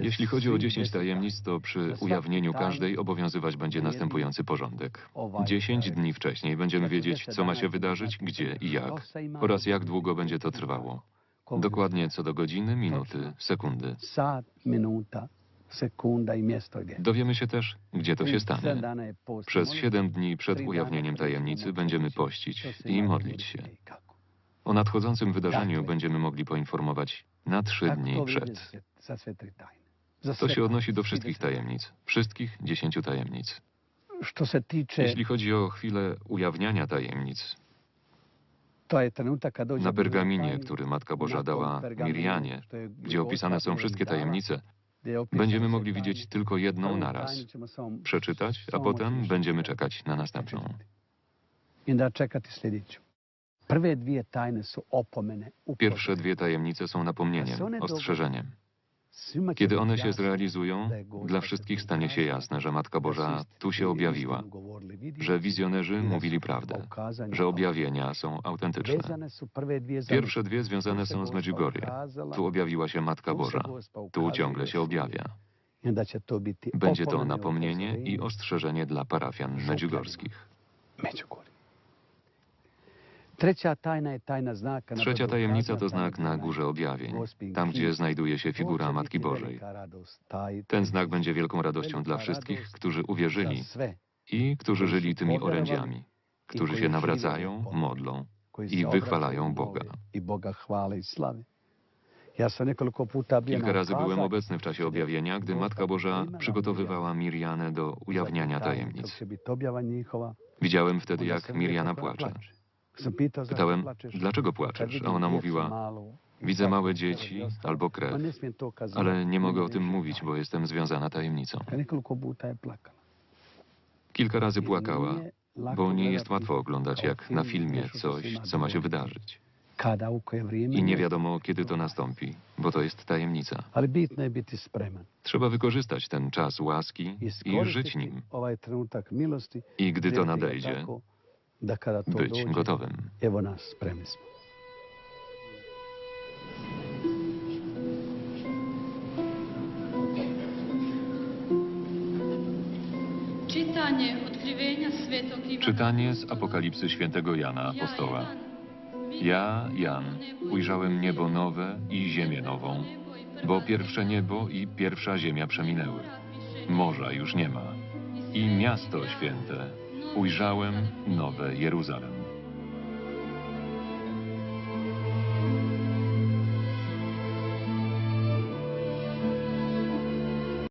Jeśli chodzi o 10 tajemnic, to przy ujawnieniu każdej obowiązywać będzie następujący porządek. 10 dni wcześniej będziemy wiedzieć, co ma się wydarzyć, gdzie i jak, oraz jak długo będzie to trwało. Dokładnie co do godziny, minuty, sekundy. Dowiemy się też, gdzie to się stanie. Przez 7 dni przed ujawnieniem tajemnicy będziemy pościć i modlić się. O nadchodzącym wydarzeniu będziemy mogli poinformować na 3 dni przed. To się odnosi do wszystkich tajemnic, wszystkich 10 tajemnic. Jeśli chodzi o chwilę ujawniania tajemnic, na pergaminie, który Matka Boża dała je gdzie opisane są wszystkie tajemnice, będziemy mogli widzieć tylko jedną naraz, przeczytać, a potem będziemy czekać na następną. Pierwsze dwie tajemnice są napomnieniem, ostrzeżeniem. Kiedy one się zrealizują, dla wszystkich stanie się jasne, że Matka Boża tu się objawiła, że wizjonerzy mówili prawdę, że objawienia są autentyczne. Pierwsze dwie związane są z Medjugorje. Tu objawiła się Matka Boża, tu ciągle się objawia. Będzie to napomnienie i ostrzeżenie dla parafian medjugorskich. Trzecia tajemnica to znak na. Górze Objawień, tam gdzie znajduje się figura Matki Bożej. Ten znak będzie wielką radością dla wszystkich, którzy uwierzyli i którzy żyli tymi orędziami, którzy się nawracają, modlą. i wychwalają Boga. Kilka razy byłem obecny w czasie objawienia, gdy Matka Boża przygotowywała Mirjanę do ujawniania tajemnic. Widziałem wtedy, jak Mirjana rekao, płacze. Pytałem, dlaczego płaczesz? A ona mówiła, widzę tako małe i dzieci ostalo, albo krew, ale nie mogę o tym mówić, bo jestem związana tajemnicą. Kilka razy płakała, bo nie jest łatwo oglądać jak na film filmie coś, co ma się wydarzyć. I nie wiadomo, kiedy to nastąpi, bo to jest tajemnica. Trzeba wykorzystać ten czas łaski I żyć nim. I gdy to nadejdzie, być gotowym. Czytanie z Apokalipsy świętego Jana Apostoła. Ja, Jan, ujrzałem niebo nowe i ziemię nową, bo pierwsze niebo i pierwsza ziemia przeminęły. Morza już nie ma. I miasto święte ujrzałem nowe Jeruzalem.